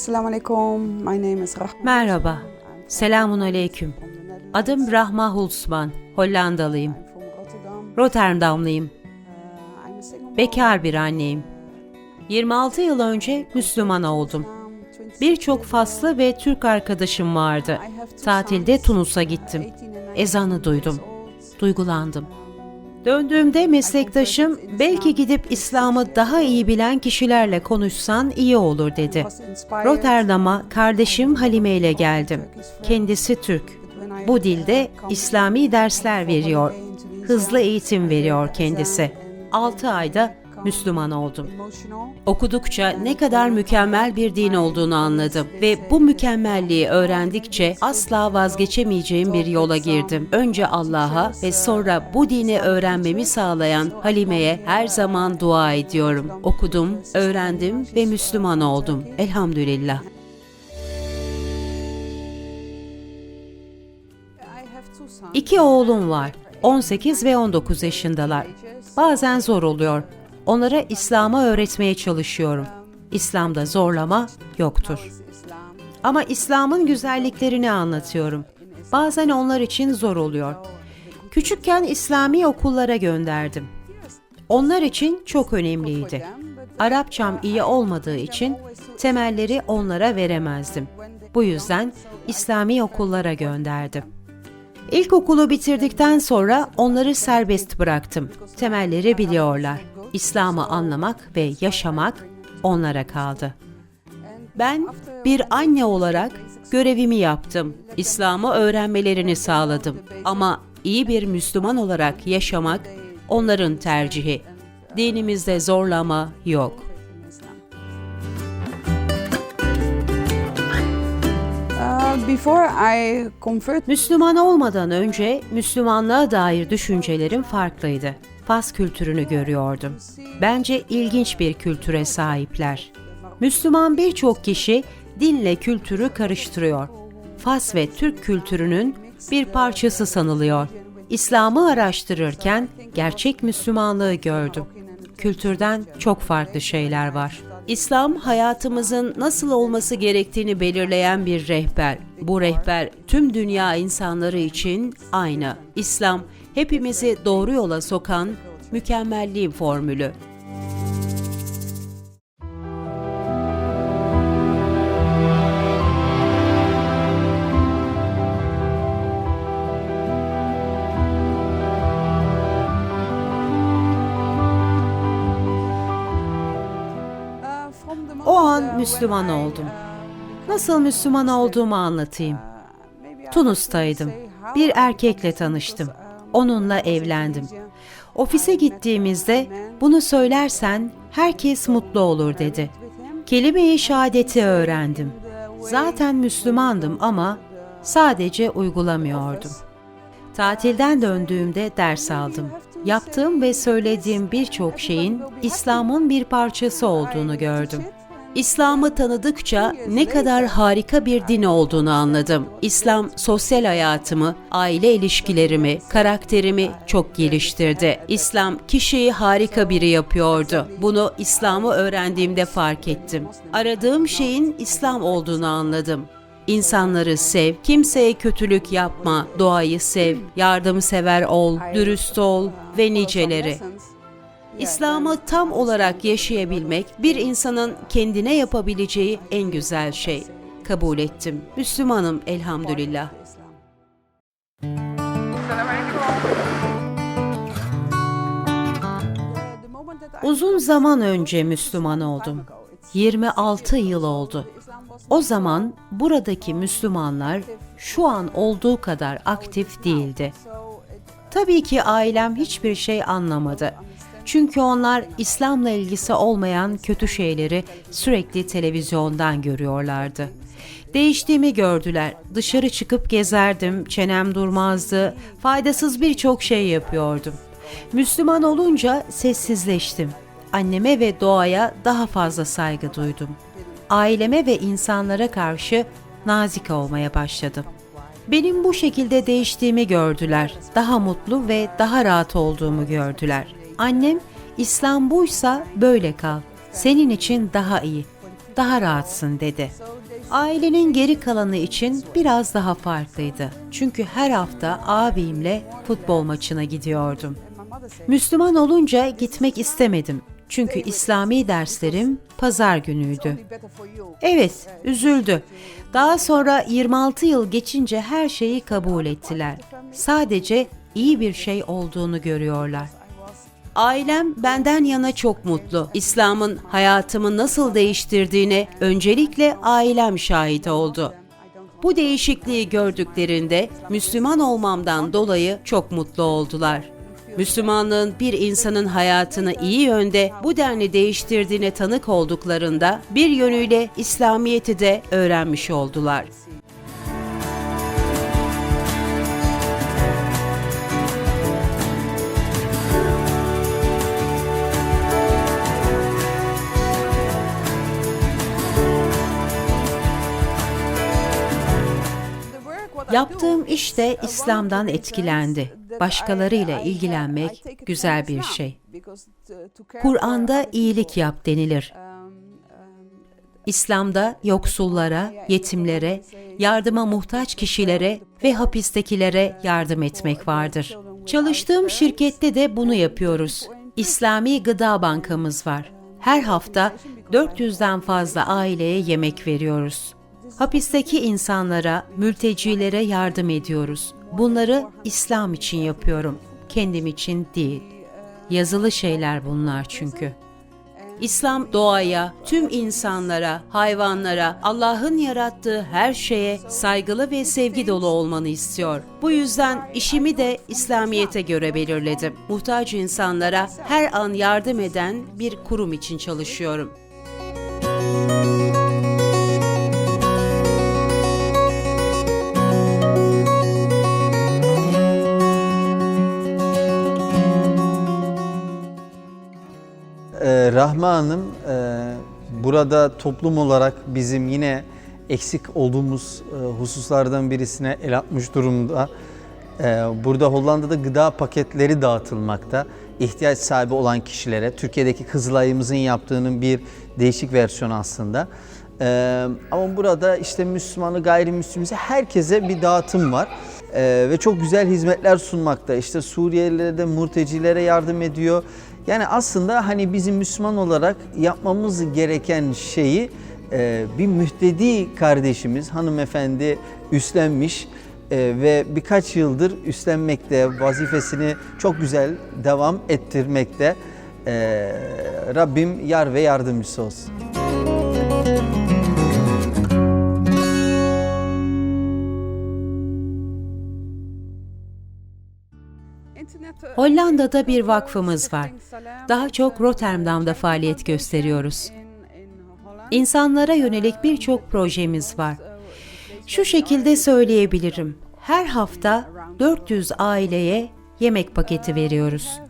Assalamu alaikum. My name is Rahma. Merhaba. Selamun aleyküm. Adım Rahma Hulsman. Hollandalıyım. Rotterdamlıyım. Bekar bir anneyim. 26 yıl önce Müslüman oldum. Um, 26 Birçok Faslı ve Türk arkadaşım vardı. Tatilde Tunus'a gittim. Ezanı duydum. Duygulandım. Döndüğümde meslektaşım belki gidip İslam'ı daha iyi bilen kişilerle konuşsan iyi olur dedi. Rotterdam'a kardeşim Halime ile geldim. Kendisi Türk. Bu dilde İslami dersler veriyor. Hızlı eğitim veriyor kendisi. 6 ayda Müslüman oldum. Okudukça ne kadar mükemmel bir din olduğunu anladım ve bu mükemmelliği öğrendikçe asla vazgeçemeyeceğim bir yola girdim. Önce Allah'a ve sonra bu dini öğrenmemi sağlayan Halime'ye her zaman dua ediyorum. Okudum, öğrendim ve Müslüman oldum. Elhamdülillah. İki oğlum var. 18 ve 19 yaşındalar. Bazen zor oluyor. Onlara İslam'ı öğretmeye çalışıyorum. İslam'da zorlama yoktur. Ama İslam'ın güzelliklerini anlatıyorum. Bazen onlar için zor oluyor. Küçükken İslami okullara gönderdim. Onlar için çok önemliydi. Arapçam iyi olmadığı için temelleri onlara veremezdim. Bu yüzden İslami okullara gönderdim. İlkokulu bitirdikten sonra onları serbest bıraktım. Temelleri biliyorlar. İslam'ı anlamak ve yaşamak onlara kaldı. Ben bir anne olarak görevimi yaptım. İslam'ı öğrenmelerini sağladım. Ama iyi bir Müslüman olarak yaşamak onların tercihi. Dinimizde zorlama yok. Uh, Müslüman olmadan önce Müslümanlığa dair düşüncelerim farklıydı. Fas kültürünü görüyordum. Bence ilginç bir kültüre sahipler. Müslüman birçok kişi dinle kültürü karıştırıyor. Fas ve Türk kültürünün bir parçası sanılıyor. İslam'ı araştırırken gerçek Müslümanlığı gördüm. Kültürden çok farklı şeyler var. İslam hayatımızın nasıl olması gerektiğini belirleyen bir rehber. Bu rehber tüm dünya insanları için aynı. İslam hepimizi doğru yola sokan mükemmelliğin formülü. O an Müslüman oldum. Nasıl Müslüman olduğumu anlatayım. Tunus'taydım. Bir erkekle tanıştım. Onunla evlendim. Ofise gittiğimizde bunu söylersen herkes mutlu olur dedi. Kelime-i şehadeti öğrendim. Zaten Müslümandım ama sadece uygulamıyordum. Tatilden döndüğümde ders aldım. Yaptığım ve söylediğim birçok şeyin İslam'ın bir parçası olduğunu gördüm. İslam'ı tanıdıkça ne kadar harika bir din olduğunu anladım. İslam sosyal hayatımı, aile ilişkilerimi, karakterimi çok geliştirdi. İslam kişiyi harika biri yapıyordu. Bunu İslam'ı öğrendiğimde fark ettim. Aradığım şeyin İslam olduğunu anladım. İnsanları sev, kimseye kötülük yapma, doğayı sev, yardımsever ol, dürüst ol ve niceleri. İslam'ı tam olarak yaşayabilmek bir insanın kendine yapabileceği en güzel şey. Kabul ettim. Müslümanım elhamdülillah. Uzun zaman önce Müslüman oldum. 26 yıl oldu. O zaman buradaki Müslümanlar şu an olduğu kadar aktif değildi. Tabii ki ailem hiçbir şey anlamadı. Çünkü onlar İslam'la ilgisi olmayan kötü şeyleri sürekli televizyondan görüyorlardı. Değiştiğimi gördüler. Dışarı çıkıp gezerdim, çenem durmazdı, faydasız birçok şey yapıyordum. Müslüman olunca sessizleştim. Anneme ve doğaya daha fazla saygı duydum. Aileme ve insanlara karşı nazik olmaya başladım. Benim bu şekilde değiştiğimi gördüler. Daha mutlu ve daha rahat olduğumu gördüler. Annem, İslam buysa böyle kal. Senin için daha iyi. daha rahatsın dedi. Ailenin geri kalanı için biraz daha farklıydı. Çünkü her hafta abimle futbol maçına gidiyordum. Müslüman olunca gitmek istemedim. Çünkü İslami derslerim pazar günüydü. Evet, üzüldü. Daha sonra 26 yıl geçince her şeyi kabul ettiler. Sadece iyi bir şey olduğunu görüyorlar. Ailem benden yana çok mutlu. İslam'ın hayatımı nasıl değiştirdiğine öncelikle ailem şahit oldu. Bu değişikliği gördüklerinde Müslüman olmamdan dolayı çok mutlu oldular. Müslümanlığın bir insanın hayatını iyi yönde bu denli değiştirdiğine tanık olduklarında bir yönüyle İslamiyet'i de öğrenmiş oldular. Yaptığım iş de İslam'dan etkilendi. Başkalarıyla ilgilenmek güzel bir şey. Kur'an'da iyilik yap denilir. İslam'da yoksullara, yetimlere, yardıma muhtaç kişilere ve hapistekilere yardım etmek vardır. Çalıştığım şirkette de bunu yapıyoruz. İslami Gıda Bankamız var. Her hafta 400'den fazla aileye yemek veriyoruz. Hapisteki insanlara, mültecilere yardım ediyoruz. Bunları İslam için yapıyorum, kendim için değil. Yazılı şeyler bunlar çünkü. İslam doğaya, tüm insanlara, hayvanlara, Allah'ın yarattığı her şeye saygılı ve sevgi dolu olmanı istiyor. Bu yüzden işimi de İslamiyete göre belirledim. Muhtaç insanlara her an yardım eden bir kurum için çalışıyorum. Ee, Rahma Hanım e, burada toplum olarak bizim yine eksik olduğumuz e, hususlardan birisine el atmış durumda. Ee, burada Hollanda'da gıda paketleri dağıtılmakta. ihtiyaç sahibi olan kişilere, Türkiye'deki Kızılay'ımızın yaptığının bir değişik versiyonu aslında. Ee, ama burada işte Müslümanı, gayrimüslimse herkese bir dağıtım var. Ee, ve çok güzel hizmetler sunmakta. İşte Suriyelilere de murtecilere yardım ediyor. Yani aslında hani bizim Müslüman olarak yapmamız gereken şeyi e, bir mühtedi kardeşimiz, hanımefendi üstlenmiş e, ve birkaç yıldır üstlenmekte, vazifesini çok güzel devam ettirmekte. E, Rabbim yar ve yardımcısı olsun. Hollanda'da bir vakfımız var. Daha çok Rotterdam'da faaliyet gösteriyoruz. İnsanlara yönelik birçok projemiz var. Şu şekilde söyleyebilirim. Her hafta 400 aileye yemek paketi veriyoruz.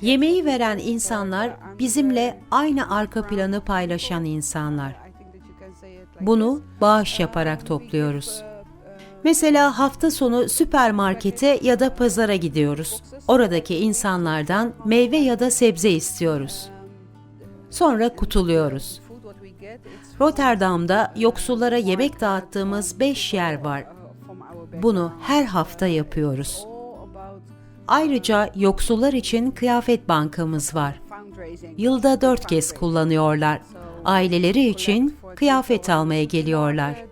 Yemeği veren insanlar bizimle aynı arka planı paylaşan insanlar. Bunu bağış yaparak topluyoruz. Mesela hafta sonu süpermarkete ya da pazara gidiyoruz. Oradaki insanlardan meyve ya da sebze istiyoruz. Sonra kutuluyoruz. Rotterdam'da yoksullara yemek dağıttığımız 5 yer var. Bunu her hafta yapıyoruz. Ayrıca yoksullar için kıyafet bankamız var. Yılda 4 kez kullanıyorlar. Aileleri için kıyafet almaya geliyorlar.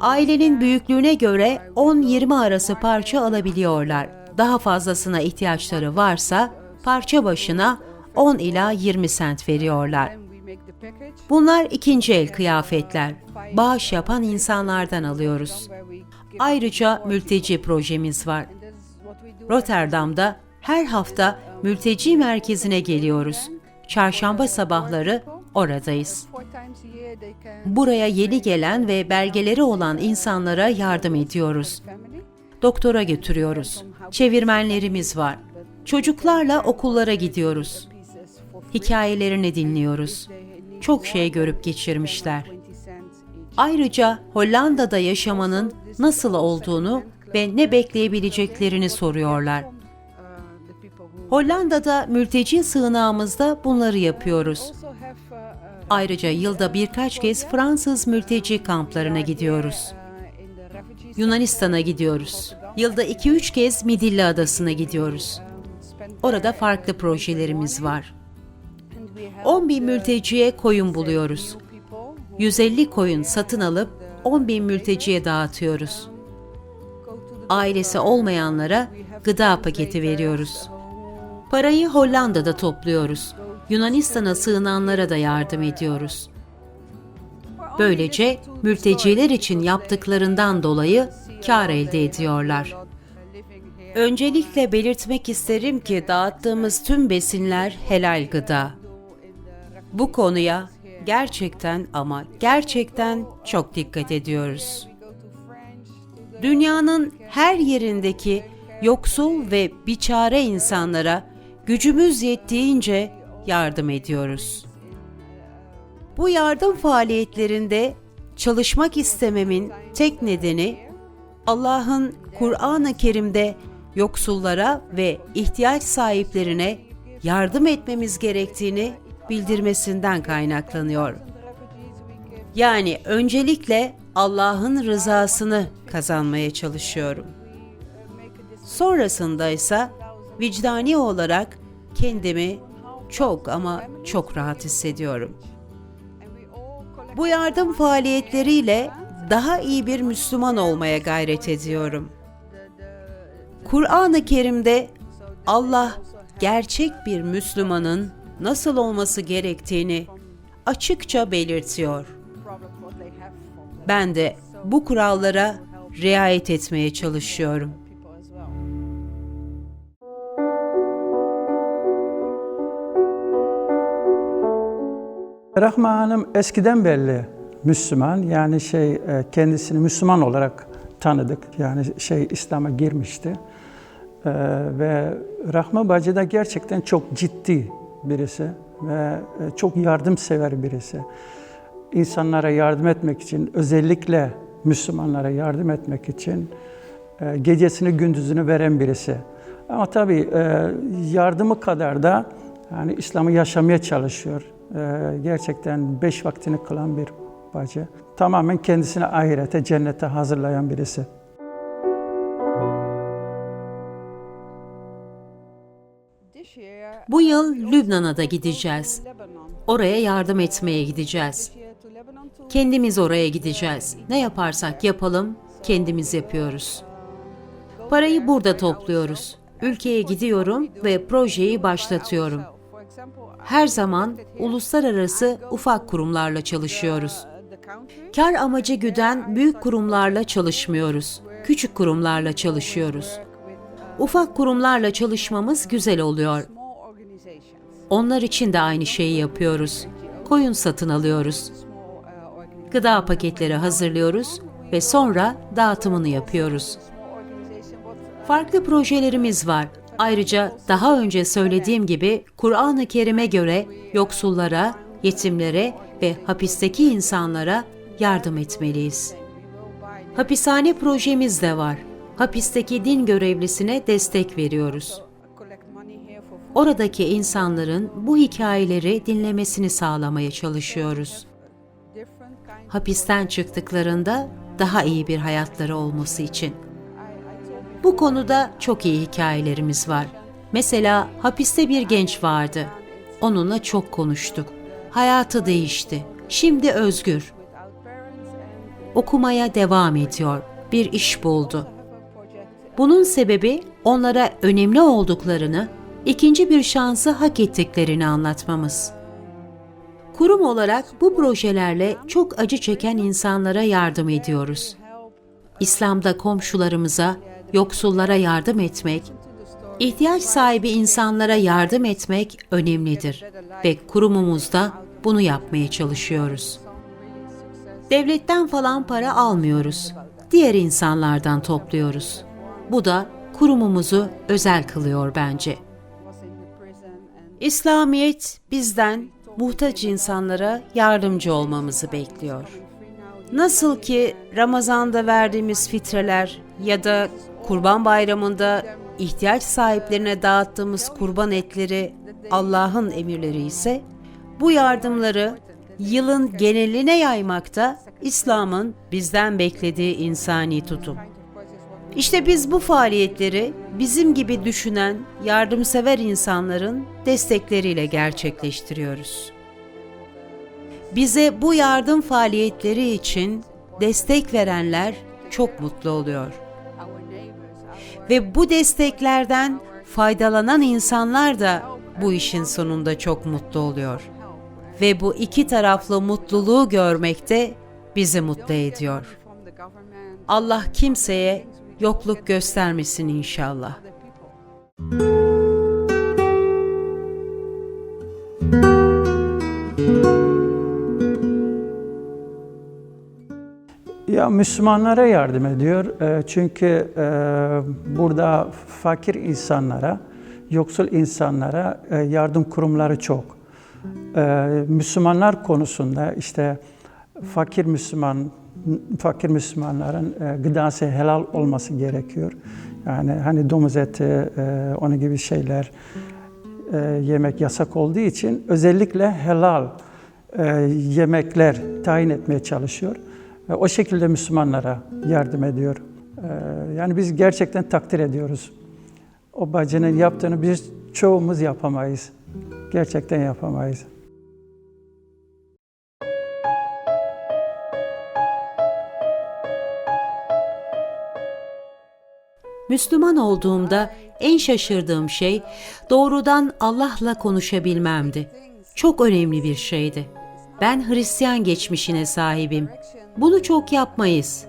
Ailenin büyüklüğüne göre 10-20 arası parça alabiliyorlar. Daha fazlasına ihtiyaçları varsa parça başına 10 ila 20 sent veriyorlar. Bunlar ikinci el kıyafetler. Bağış yapan insanlardan alıyoruz. Ayrıca mülteci projemiz var. Rotterdam'da her hafta mülteci merkezine geliyoruz. Çarşamba sabahları oradayız. Buraya yeni gelen ve belgeleri olan insanlara yardım ediyoruz. Doktora götürüyoruz. Çevirmenlerimiz var. Çocuklarla okullara gidiyoruz. Hikayelerini dinliyoruz. Çok şey görüp geçirmişler. Ayrıca Hollanda'da yaşamanın nasıl olduğunu ve ne bekleyebileceklerini soruyorlar. Hollanda'da mülteci sığınağımızda bunları yapıyoruz. Ayrıca yılda birkaç kez Fransız mülteci kamplarına gidiyoruz. Yunanistan'a gidiyoruz. Yılda 2-3 kez Midilli Adası'na gidiyoruz. Orada farklı projelerimiz var. 10 bin mülteciye koyun buluyoruz. 150 koyun satın alıp 10 bin mülteciye dağıtıyoruz. Ailesi olmayanlara gıda paketi veriyoruz. Parayı Hollanda'da topluyoruz. Yunanistan'a sığınanlara da yardım ediyoruz. Böylece mülteciler için yaptıklarından dolayı kar elde ediyorlar. Öncelikle belirtmek isterim ki dağıttığımız tüm besinler helal gıda. Bu konuya gerçekten ama gerçekten çok dikkat ediyoruz. Dünyanın her yerindeki yoksul ve biçare insanlara gücümüz yettiğince yardım ediyoruz. Bu yardım faaliyetlerinde çalışmak istememin tek nedeni Allah'ın Kur'an-ı Kerim'de yoksullara ve ihtiyaç sahiplerine yardım etmemiz gerektiğini bildirmesinden kaynaklanıyor. Yani öncelikle Allah'ın rızasını kazanmaya çalışıyorum. Sonrasında ise vicdani olarak kendimi çok ama çok rahat hissediyorum. Bu yardım faaliyetleriyle daha iyi bir Müslüman olmaya gayret ediyorum. Kur'an-ı Kerim'de Allah gerçek bir Müslümanın nasıl olması gerektiğini açıkça belirtiyor. Ben de bu kurallara riayet etmeye çalışıyorum. Rahma Hanım eskiden belli Müslüman. Yani şey e, kendisini Müslüman olarak tanıdık. Yani şey İslam'a girmişti. Ee, ve Rahma Bacı da gerçekten çok ciddi birisi ve e, çok yardımsever birisi. İnsanlara yardım etmek için, özellikle Müslümanlara yardım etmek için e, gecesini gündüzünü veren birisi. Ama tabii e, yardımı kadar da yani İslam'ı yaşamaya çalışıyor. E, gerçekten beş vaktini kılan bir bacı. Tamamen kendisini ahirete, cennete hazırlayan birisi. Bu yıl Lübnan'a da gideceğiz. Oraya yardım etmeye gideceğiz. Kendimiz oraya gideceğiz. Ne yaparsak yapalım, kendimiz yapıyoruz. Parayı burada topluyoruz. Ülkeye gidiyorum ve projeyi başlatıyorum. Her zaman uluslararası ufak kurumlarla çalışıyoruz. Kar amacı güden büyük kurumlarla çalışmıyoruz. Küçük kurumlarla çalışıyoruz. Ufak kurumlarla çalışmamız güzel oluyor. Onlar için de aynı şeyi yapıyoruz. Koyun satın alıyoruz. Gıda paketleri hazırlıyoruz ve sonra dağıtımını yapıyoruz. Farklı projelerimiz var. Ayrıca daha önce söylediğim gibi Kur'an-ı Kerim'e göre yoksullara, yetimlere ve hapisteki insanlara yardım etmeliyiz. Hapishane projemiz de var. Hapisteki din görevlisine destek veriyoruz. Oradaki insanların bu hikayeleri dinlemesini sağlamaya çalışıyoruz. Hapisten çıktıklarında daha iyi bir hayatları olması için. Bu konuda çok iyi hikayelerimiz var. Mesela hapiste bir genç vardı. Onunla çok konuştuk. Hayatı değişti. Şimdi özgür. Okumaya devam ediyor. Bir iş buldu. Bunun sebebi onlara önemli olduklarını, ikinci bir şansı hak ettiklerini anlatmamız. Kurum olarak bu projelerle çok acı çeken insanlara yardım ediyoruz. İslam'da komşularımıza, yoksullara yardım etmek, ihtiyaç sahibi insanlara yardım etmek önemlidir ve kurumumuzda bunu yapmaya çalışıyoruz. Devletten falan para almıyoruz. Diğer insanlardan topluyoruz. Bu da kurumumuzu özel kılıyor bence. İslamiyet bizden muhtaç insanlara yardımcı olmamızı bekliyor. Nasıl ki Ramazan'da verdiğimiz fitreler ya da Kurban Bayramı'nda ihtiyaç sahiplerine dağıttığımız kurban etleri Allah'ın emirleri ise bu yardımları yılın geneline yaymakta İslam'ın bizden beklediği insani tutum. İşte biz bu faaliyetleri bizim gibi düşünen yardımsever insanların destekleriyle gerçekleştiriyoruz. Bize bu yardım faaliyetleri için destek verenler çok mutlu oluyor. Ve bu desteklerden faydalanan insanlar da bu işin sonunda çok mutlu oluyor. Ve bu iki taraflı mutluluğu görmek de bizi mutlu ediyor. Allah kimseye yokluk göstermesin inşallah. Ya Müslümanlara yardım ediyor. E, Çünkü e, burada fakir insanlara, yoksul insanlara e, yardım kurumları çok. E, Müslümanlar konusunda işte fakir Müslüman fakir Müslümanların e, gıdası helal olması gerekiyor. Yani hani domuz eti, onun gibi şeyler yemek yasak olduğu için özellikle helal yemekler tayin etmeye çalışıyor. O şekilde Müslümanlara yardım ediyor. E, yani biz gerçekten takdir ediyoruz. O bacının yaptığını biz çoğumuz yapamayız. Gerçekten yapamayız. Müslüman olduğumda en şaşırdığım şey doğrudan Allah'la konuşabilmemdi. Çok önemli bir şeydi. Ben Hristiyan geçmişine sahibim. Bunu çok yapmayız.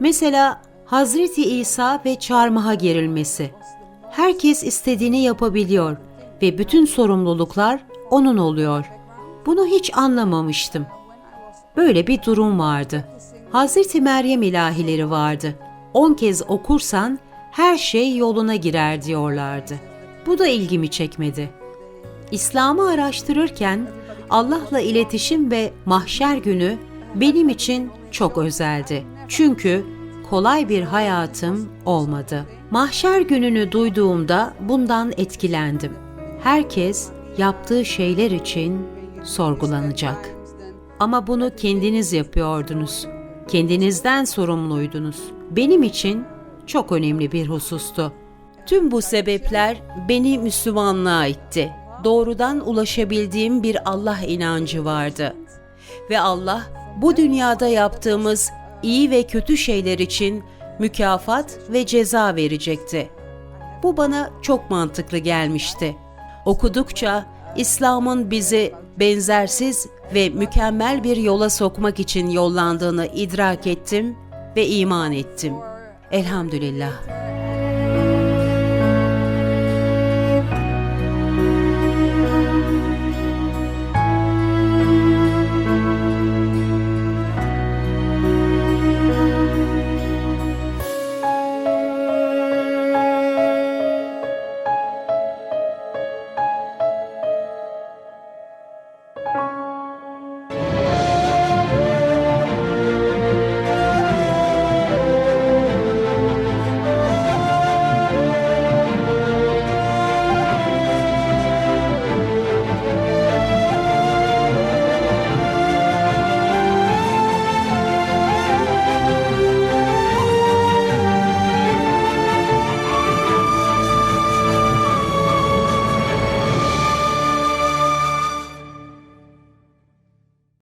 Mesela Hazreti İsa ve çarmıha gerilmesi. Herkes istediğini yapabiliyor ve bütün sorumluluklar onun oluyor. Bunu hiç anlamamıştım. Böyle bir durum vardı. Hazreti Meryem ilahileri vardı. On kez okursan her şey yoluna girer diyorlardı. Bu da ilgimi çekmedi. İslam'ı araştırırken Allah'la iletişim ve mahşer günü benim için çok özeldi. Çünkü kolay bir hayatım olmadı. Mahşer gününü duyduğumda bundan etkilendim. Herkes yaptığı şeyler için sorgulanacak. Ama bunu kendiniz yapıyordunuz. Kendinizden sorumluydunuz. Benim için çok önemli bir husustu. Tüm bu sebepler beni Müslümanlığa itti. Doğrudan ulaşabildiğim bir Allah inancı vardı. Ve Allah bu dünyada yaptığımız iyi ve kötü şeyler için mükafat ve ceza verecekti. Bu bana çok mantıklı gelmişti. Okudukça İslam'ın bizi benzersiz ve mükemmel bir yola sokmak için yollandığını idrak ettim ve iman ettim. Elhamdülillah.